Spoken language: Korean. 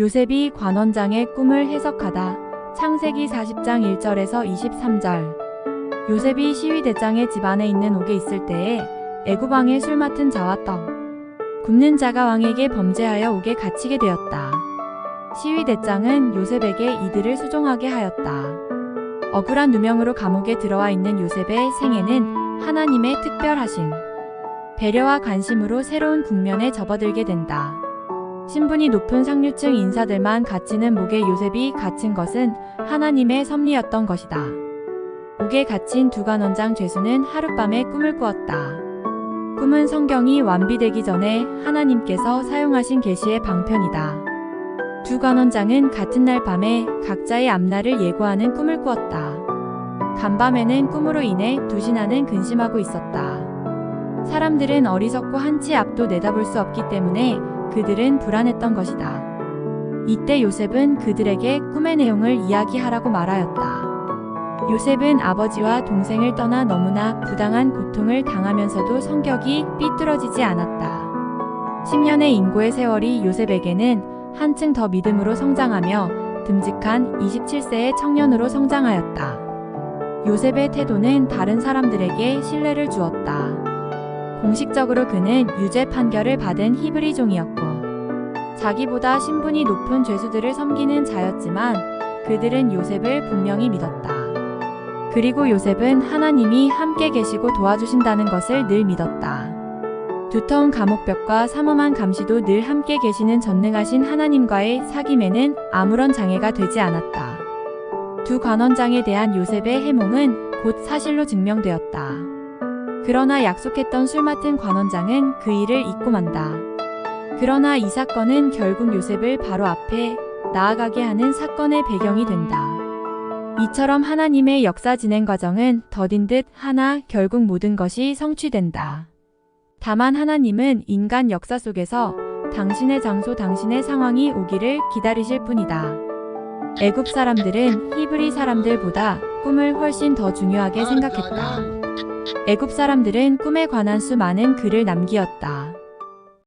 요셉이 관원장의 꿈을 해석하다. 창세기 40장 1절에서 23절. 요셉이 시위대장의 집 안에 있는 옥에 있을 때에 애굽 왕의 술 맡은 자와 떡 굽는 자가 왕에게 범죄하여 옥에 갇히게 되었다. 시위대장은 요셉에게 이들을 수종하게 하였다. 억울한 누명으로 감옥에 들어와 있는 요셉의 생애는 하나님의 특별하신 배려와 관심으로 새로운 국면에 접어들게 된다. 신분이 높은 상류층 인사들만 갇히는 목에 요셉이 갇힌 것은 하나님의 섭리였던 것이다. 옥에 갇힌 두관원장 죄수는 하룻밤에 꿈을 꾸었다. 꿈은 성경이 완비되기 전에 하나님께서 사용하신 계시의 방편이다. 두 관원장은 같은 날 밤에 각자의 앞날을 예고하는 꿈을 꾸었다. 간밤에는 꿈으로 인해 두 신하는 근심하고 있었다. 사람들은 어리석고 한치 앞도 내다볼 수 없기 때문에 그들은 불안했던 것이다. 이때 요셉은 그들에게 꿈의 내용을 이야기하라고 말하였다. 요셉은 아버지와 동생을 떠나 너무나 부당한 고통을 당하면서도 성격이 삐뚤어지지 않았다. 10년의 인고의 세월이 요셉에게는 한층 더 믿음으로 성장하며 듬직한 27세의 청년으로 성장하였다. 요셉의 태도는 다른 사람들에게 신뢰를 주었다. 공식적으로 그는 유죄 판결을 받은 히브리 종이었고, 자기보다 신분이 높은 죄수들을 섬기는 자였지만 그들은 요셉을 분명히 믿었다. 그리고 요셉은 하나님이 함께 계시고 도와주신다는 것을 늘 믿었다. 두터운 감옥벽과 삼엄한 감시도 늘 함께 계시는 전능하신 하나님과의 사귐에는 아무런 장애가 되지 않았다. 두 관원장에 대한 요셉의 해몽은 곧 사실로 증명되었다. 그러나 약속했던 술 맡은 관원장은 그 일을 잊고 만다. 그러나 이 사건은 결국 요셉을 바로 앞에 나아가게 하는 사건의 배경이 된다. 이처럼 하나님의 역사 진행 과정은 더딘 듯 하나 결국 모든 것이 성취된다. 다만 하나님은 인간 역사 속에서 당신의 장소, 당신의 상황이 오기를 기다리실 뿐이다. 애굽 사람들은 히브리 사람들보다 꿈을 훨씬 더 중요하게 생각했다. 애굽 사람들은 꿈에 관한 수많은 글을 남기었다.